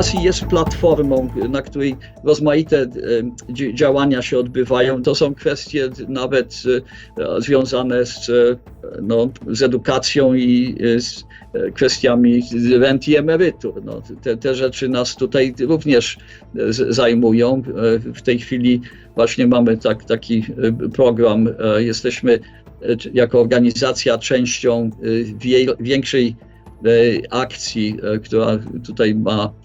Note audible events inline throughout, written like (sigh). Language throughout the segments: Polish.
PASI jest platformą, na której rozmaite e, działania się odbywają. To są kwestie nawet e, związane z, e, no, z edukacją i z kwestiami rent i emerytur. No, te, te rzeczy nas tutaj również zajmują. W tej chwili właśnie mamy tak, taki program. Jesteśmy jako organizacja częścią większej akcji, która tutaj ma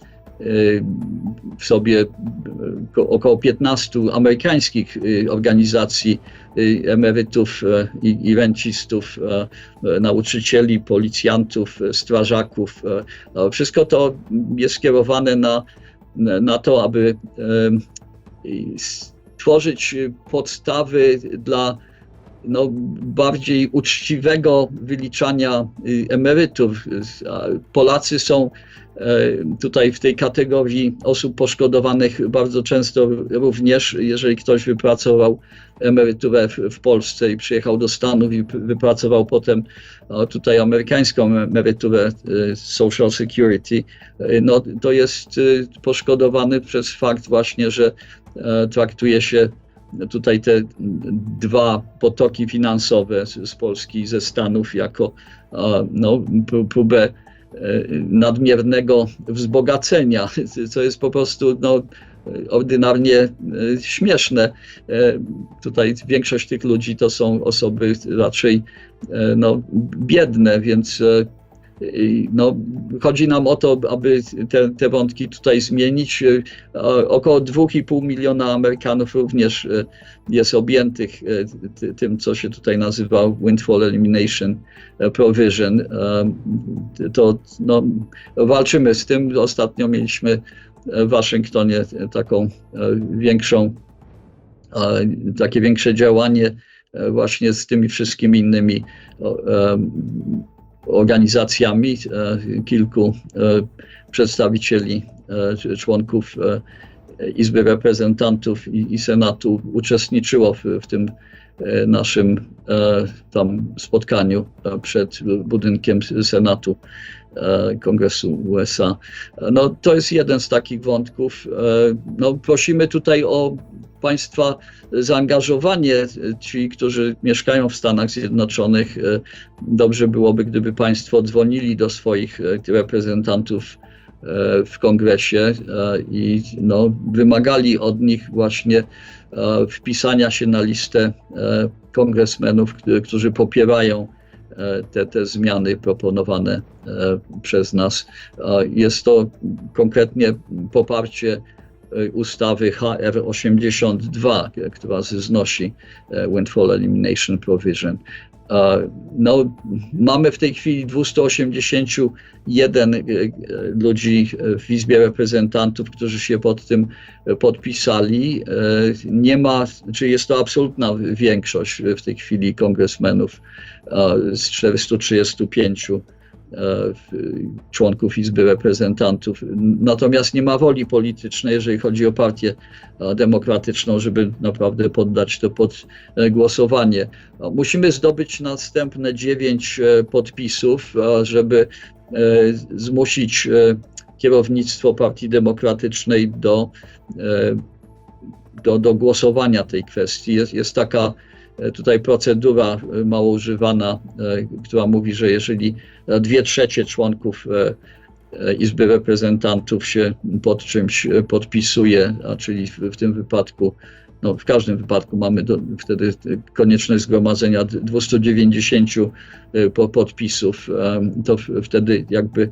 w sobie około 15 amerykańskich organizacji emerytów i, i rencistów, nauczycieli, policjantów, strażaków. No, wszystko to jest skierowane na, na to, aby stworzyć podstawy dla no, bardziej uczciwego wyliczania emerytów. Polacy są tutaj w tej kategorii osób poszkodowanych bardzo często również, jeżeli ktoś wypracował emeryturę w, Polsce i przyjechał do Stanów i wypracował potem tutaj amerykańską emeryturę Social Security, no, to jest poszkodowany przez fakt właśnie, że traktuje się tutaj te dwa potoki finansowe z, Polski i ze Stanów jako no, próbę nadmiernego wzbogacenia, (laughs) co jest po prostu no, ordynarnie śmieszne. Tutaj większość tych ludzi to są osoby raczej no, biedne, więc no, chodzi nam o to, aby te, te wątki tutaj zmienić. Około 2,5 miliona Amerykanów również jest objętych tym, co się tutaj nazywa Windfall Elimination Provision. To no, walczymy z tym. Ostatnio mieliśmy w Waszyngtonie taką większą, takie większe działanie właśnie z tymi wszystkimi innymi organizacjami, kilku przedstawicieli, członków Izby Reprezentantów i, i Senatu uczestniczyło w, w tym naszym tam spotkaniu przed budynkiem Senatu Kongresu USA. No, to jest jeden z takich wątków. No, prosimy tutaj o Państwa zaangażowanie, ci, którzy mieszkają w Stanach Zjednoczonych. Dobrze byłoby, gdyby Państwo dzwonili do swoich reprezentantów w kongresie i no, wymagali od nich właśnie wpisania się na listę kongresmenów, którzy popierają te, te zmiany proponowane przez nas. Jest to konkretnie poparcie ustawy HR 82, która znosi Windfall Elimination Provision. No, mamy w tej chwili 281 ludzi w Izbie Reprezentantów, którzy się pod tym podpisali. Nie ma, czy jest to absolutna większość w tej chwili kongresmenów z 435 członków Izby Reprezentantów. Natomiast nie ma woli politycznej, jeżeli chodzi o partię demokratyczną, żeby naprawdę poddać to pod głosowanie. Musimy zdobyć następne dziewięć podpisów, żeby zmusić kierownictwo Partii Demokratycznej do, do, do głosowania tej kwestii. Jest, jest taka tutaj procedura mało używana, która mówi, że jeżeli dwie trzecie członków Izby Reprezentantów się pod czymś podpisuje, a czyli w, w tym wypadku, no w każdym wypadku mamy do, wtedy konieczność zgromadzenia 290 podpisów, to wtedy jakby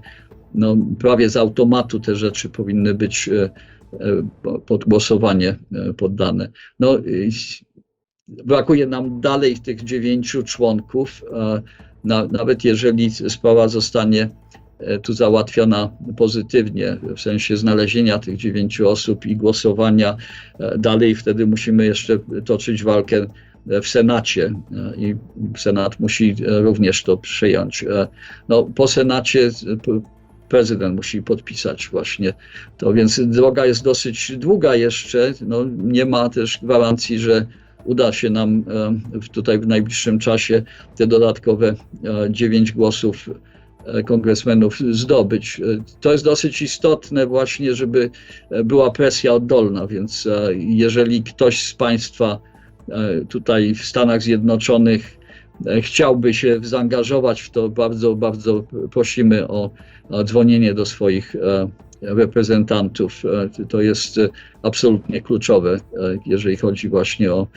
no, prawie z automatu te rzeczy powinny być pod głosowanie poddane. No, brakuje nam dalej tych dziewięciu członków, na, nawet jeżeli sprawa zostanie tu załatwiona pozytywnie, w sensie znalezienia tych dziewięciu osób i głosowania dalej, wtedy musimy jeszcze toczyć walkę w Senacie i Senat musi również to przyjąć. No, po Senacie prezydent musi podpisać właśnie to, więc droga jest dosyć długa jeszcze. No, nie ma też gwarancji, że uda się nam tutaj w najbliższym czasie te dodatkowe dziewięć głosów e, kongresmenów zdobyć. E, To jest dosyć istotne właśnie, żeby e, była presja oddolna, więc e, jeżeli ktoś z Państwa e, tutaj w Stanach Zjednoczonych e, chciałby się zaangażować w to, bardzo, bardzo prosimy o, dzwonienie do swoich e, reprezentantów. E, To jest e, absolutnie kluczowe, e, jeżeli chodzi właśnie o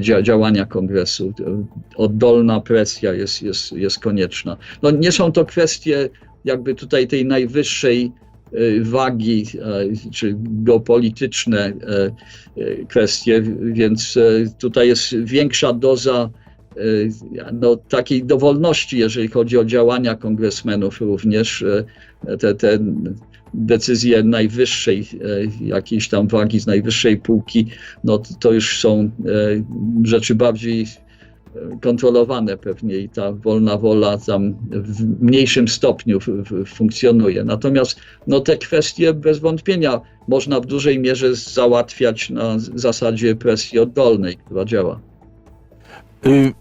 dzia- działania kongresu. Oddolna presja jest, jest, jest konieczna. No, nie są to kwestie jakby tutaj tej najwyższej wagi, czy geopolityczne kwestie, więc tutaj jest większa doza no, takiej dowolności, jeżeli chodzi o działania kongresmenów również. Te, te decyzje najwyższej, e, jakiejś tam wagi z najwyższej półki, no to- już są e, rzeczy bardziej e, kontrolowane pewnie i ta wolna wola tam w mniejszym stopniu funkcjonuje. Natomiast no, te kwestie bez wątpienia można w dużej mierze załatwiać na zasadzie presji oddolnej, która działa. Y,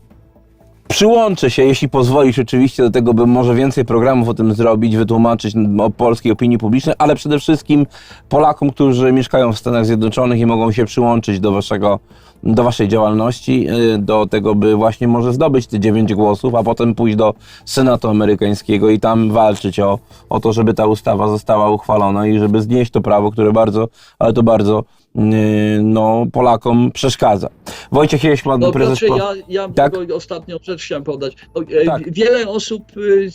Przyłączę się, jeśli pozwolisz oczywiście do tego, bym może więcej programów o tym zrobić, wytłumaczyć o polskiej opinii publicznej, ale przede wszystkim Polakom, którzy mieszkają w Stanach Zjednoczonych i mogą się przyłączyć do waszego, do waszej działalności, y, do tego, by właśnie może zdobyć te 9 głosów, a potem pójść do Senatu amerykańskiego i tam walczyć o, o to, żeby ta ustawa została uchwalona i żeby znieść to prawo, które bardzo, ale to bardzo no, Polakom przeszkadza. Wojciech Jeśman, No prezes... po- ja, ja Tak? ostatnią rzecz chciałem podać. E, Tak. Wiele osób, y,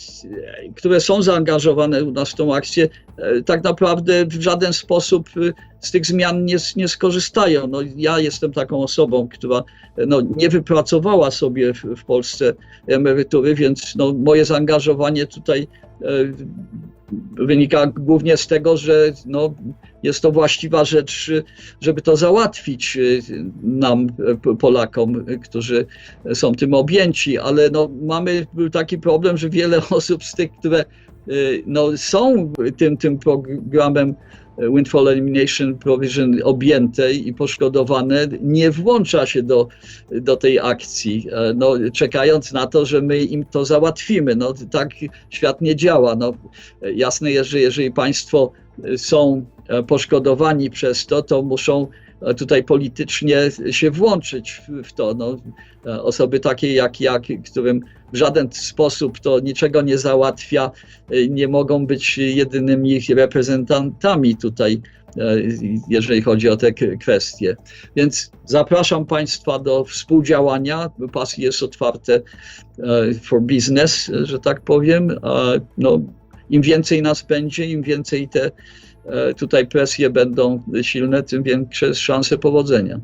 które są zaangażowane u nas w tą akcję, e, tak naprawdę w żaden sposób y, z tych zmian nie, nie skorzystają. No, ja jestem taką osobą, która e, no, nie wypracowała sobie w, w Polsce emerytury, więc no, moje zaangażowanie tutaj wynika głównie z tego, że no, jest to właściwa rzecz, żeby to załatwić y, nam, y, Polakom, którzy są tym objęci, ale no, mamy taki problem, że wiele (laughs) osób z tych, które y, no, są tym, tym programem Windfall Elimination Provision objęte i poszkodowane, nie włącza się do, do tej akcji, e, no, czekając na to, że my im to załatwimy. No, tak świat nie działa. No, jasne jest, że jeżeli państwo są e, poszkodowani przez to, to muszą tutaj politycznie się włączyć w, to. No, e, osoby takie jak ja, którym w żaden sposób to niczego nie załatwia, e, nie mogą być jedynymi reprezentantami tutaj, e, jeżeli chodzi o te kwestie. Więc zapraszam Państwa do współdziałania. PAS jest otwarte e, for business, e, że tak powiem. E, No, im więcej nas będzie, im więcej te e, tutaj presje będą silne, tym większe szanse powodzenia.